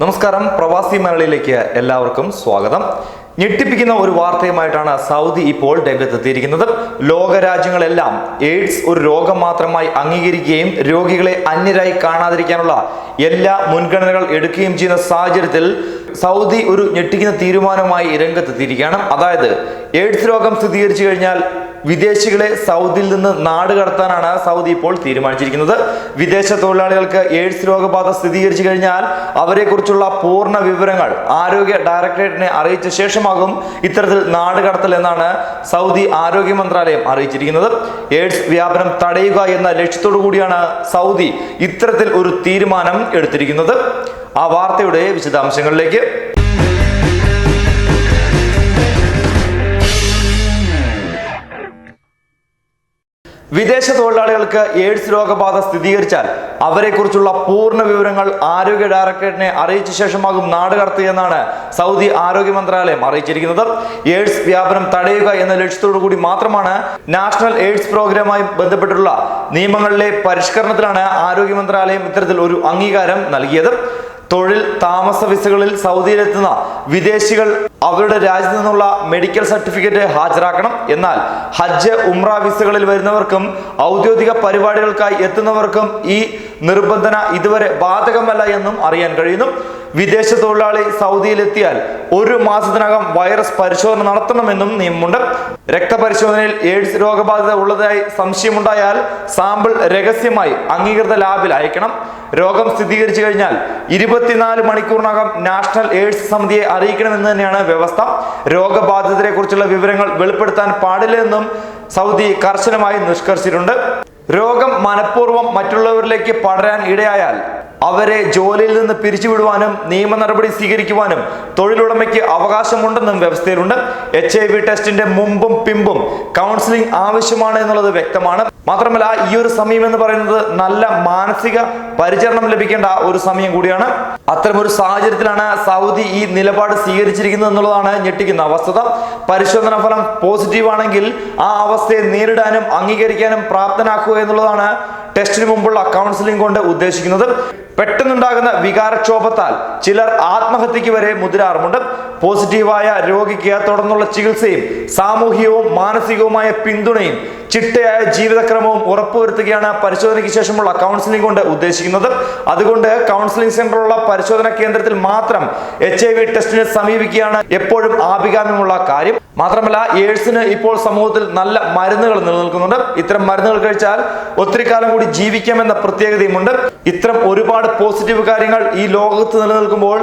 നമസ്കാരം. പ്രവാസി മലയാളിയിലേക്ക് എല്ലാവർക്കും സ്വാഗതം. ഞെട്ടിപ്പിക്കുന്ന ഒരു വാർത്തയുമായിട്ടാണ് സൗദി ഇപ്പോൾ രംഗത്തെത്തിയിരിക്കുന്നത്. ലോകരാജ്യങ്ങളെല്ലാം എയ്ഡ്സ് ഒരു രോഗം മാത്രമായി അംഗീകരിക്കുകയും രോഗികളെ അന്യരായി കാണാതിരിക്കാനുള്ള എല്ലാ മുൻഗണനകൾ എടുക്കുകയും ചെയ്യുന്ന സാഹചര്യത്തിൽ സൗദി ഒരു ഞെട്ടിക്കുന്ന തീരുമാനമായി രംഗത്തെത്തിയിരിക്കുകയാണ്. അതായത് എയ്ഡ്സ് രോഗം സ്ഥിരീകരിച്ചു കഴിഞ്ഞാൽ വിദേശികളെ സൗദിയിൽ നിന്ന് നാട് കടത്താനാണ് സൗദി ഇപ്പോൾ തീരുമാനിച്ചിരിക്കുന്നത്. വിദേശ തൊഴിലാളികൾക്ക് എയ്ഡ്സ് രോഗബാധ സ്ഥിരീകരിച്ചു കഴിഞ്ഞാൽ അവരെക്കുറിച്ചുള്ള പൂർണ വിവരങ്ങൾ ആരോഗ്യ ഡയറക്ടറേറ്റിനെ അറിയിച്ച ശേഷമാകും ഇത്തരത്തിൽ നാട് കടത്തൽ എന്നാണ് സൗദി ആരോഗ്യ മന്ത്രാലയം അറിയിച്ചിരിക്കുന്നത്. എയ്ഡ്സ് വ്യാപനം തടയുക എന്ന ലക്ഷ്യത്തോടു കൂടിയാണ് സൗദി ഇത്തരത്തിൽ ഒരു തീരുമാനം എടുത്തിരിക്കുന്നത്. ആ വാർത്തയുടെ വിശദാംശങ്ങളിലേക്ക് വിദേശ തൊഴിലാളികൾക്ക് എയ്ഡ്സ് രോഗബാധ സ്ഥിരീകരിച്ചാൽ അവരെക്കുറിച്ചുള്ള പൂർണ വിവരങ്ങൾ ആരോഗ്യ ഡയറക്ടറേറ്റിനെ അറിയിച്ച ശേഷമാകും നാട് കടത്തുകയെന്നാണ് സൗദി ആരോഗ്യ മന്ത്രാലയം അറിയിച്ചിരിക്കുന്നത്. എയ്ഡ്സ് വ്യാപനം തടയുക എന്ന ലക്ഷ്യത്തോടു കൂടി മാത്രമാണ് നാഷണൽ എയ്ഡ്സ് പ്രോഗ്രാമായി ബന്ധപ്പെട്ടിട്ടുള്ള നിയമങ്ങളിലെ പരിഷ്കരണത്തിലാണ് ആരോഗ്യ മന്ത്രാലയം ഇത്തരത്തിൽ ഒരു അംഗീകാരം നൽകിയത്. തൊഴിൽ താമസ വിസകളിൽ സൗദിയിലെത്തുന്ന വിദേശികൾ അവരുടെ രാജ്യത്തു നിന്നുള്ള മെഡിക്കൽ സർട്ടിഫിക്കറ്റ് ഹാജരാക്കണം. എന്നാൽ ഹജ്ജ് ഉംറ വിസകളിൽ വരുന്നവർക്കും ഔദ്യോഗിക പരിപാടികൾക്കായി എത്തുന്നവർക്കും ഈ നിർബന്ധന ഇതുവരെ ബാധകമല്ല എന്നും അറിയാൻ കഴിയുന്നു. വിദേശ തൊഴിലാളി സൗദിയിലെത്തിയാൽ ഒരു മാസത്തിനകം വൈറസ് പരിശോധന നടത്തണമെന്നും നിയമമുണ്ട്. രക്തപരിശോധനയിൽ എയ്ഡ്സ് രോഗബാധിത ഉള്ളതായി സംശയമുണ്ടായാൽ സാമ്പിൾ രഹസ്യമായി അംഗീകൃത ലാബിൽ അയക്കണം. രോഗം സ്ഥിരീകരിച്ചു കഴിഞ്ഞാൽ ഇരുപത്തിനാല് മണിക്കൂറിനകം നാഷണൽ എയ്ഡ്സ് സമിതിയെ അറിയിക്കണമെന്ന് തന്നെയാണ് വ്യവസ്ഥ. രോഗബാധിതരെ കുറിച്ചുള്ള വിവരങ്ങൾ വെളിപ്പെടുത്താൻ പാടില്ലെന്നും സൗദി കർശനമായി നിഷ്കർഷിച്ചിട്ടുണ്ട്. രോഗം മനഃപൂർവം മറ്റുള്ളവരിലേക്ക് പടരാൻ ഇടയായാൽ അവരെ ജോലിയിൽ നിന്ന് പിരിച്ചുവിടുവാനും നിയമ നടപടി സ്വീകരിക്കുവാനും തൊഴിലുടമയ്ക്ക് അവകാശമുണ്ടെന്നും വ്യവസ്ഥയിലുണ്ട്. എച്ച് ഐ വി ടെസ്റ്റിന്റെ മുമ്പും പിമ്പും കൗൺസിലിംഗ് ആവശ്യമാണ് എന്നുള്ളത് വ്യക്തമാണ്. മാത്രമല്ല ഈ ഒരു സമയം എന്ന് പറയുന്നത് നല്ല മാനസിക പരിചരണം ലഭിക്കേണ്ട ഒരു സമയം കൂടിയാണ്. അത്തരമൊരു സാഹചര്യത്തിലാണ് സൗദി ഈ നിലപാട് സ്വീകരിച്ചിരിക്കുന്നത് എന്നുള്ളതാണ് ഞെട്ടിക്കുന്ന വസ്തുത. പരിശോധന ഫലം പോസിറ്റീവ് ആണെങ്കിൽ ആ അവസ്ഥയെ നേരിടാനും അംഗീകരിക്കാനും പ്രാപ്തനാക്കുക എന്നുള്ളതാണ് ടെസ്റ്റിന് മുമ്പുള്ള കൗൺസിലിംഗ് കൊണ്ട് ഉദ്ദേശിക്കുന്നത് പെട്ടെന്നുണ്ടാകുന്ന വികാരക്ഷോഭത്താൽ ചിലർ ആത്മഹത്യക്ക് വരെ മുതിരാറുമുണ്ട്. പോസിറ്റീവായ രോഗിക്ക് തുടർന്നുള്ള ചികിത്സയും സാമൂഹികവും മാനസികവുമായ പിന്തുണയും ചിട്ടയായ ജീവിതക്രമവും ഉറപ്പുവരുത്തുകയാണ് പരിശോധനയ്ക്ക് ശേഷമുള്ള കൗൺസിലിംഗ് കൊണ്ട് ഉദ്ദേശിക്കുന്നത്. അതുകൊണ്ട് കൗൺസിലിംഗ് സെന്ററുള്ള പരിശോധന കേന്ദ്രത്തിൽ മാത്രം എച്ച് ഐ വി ടെസ്റ്റിനെ സമീപിക്കുകയാണ് എപ്പോഴും ആഭികാമ്യമുള്ള കാര്യം. മാത്രമല്ല എയ്ഡ്സിന് ഇപ്പോൾ സമൂഹത്തിൽ നല്ല മരുന്നുകൾ നിലനിൽക്കുന്നുണ്ട്. ഇത്തരം മരുന്നുകൾ കഴിച്ചാൽ ഒത്തിരി കാലം കൂടി ജീവിക്കാമെന്ന പ്രത്യേകതയുമുണ്ട്. ഇത്തരം ഒരുപാട് പോസിറ്റീവ് കാര്യങ്ങൾ ഈ ലോകത്ത് നിലനിൽക്കുമ്പോൾ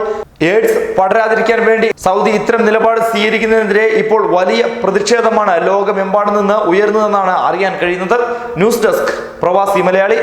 എയ്ഡ്സ് പടരാതിരിക്കാൻ വേണ്ടി സൗദി ഇത്തരം നിലപാട് സ്വീകരിക്കുന്നതിനെതിരെ ഇപ്പോൾ വലിയ പ്രതിഷേധമാണ് ലോകമെമ്പാടും നിന്ന് ഉയർന്നതെന്നാണ് അറിയാൻ കഴിയുന്നത്. ന്യൂസ് ഡെസ്ക് പ്രവാസി മലയാളി.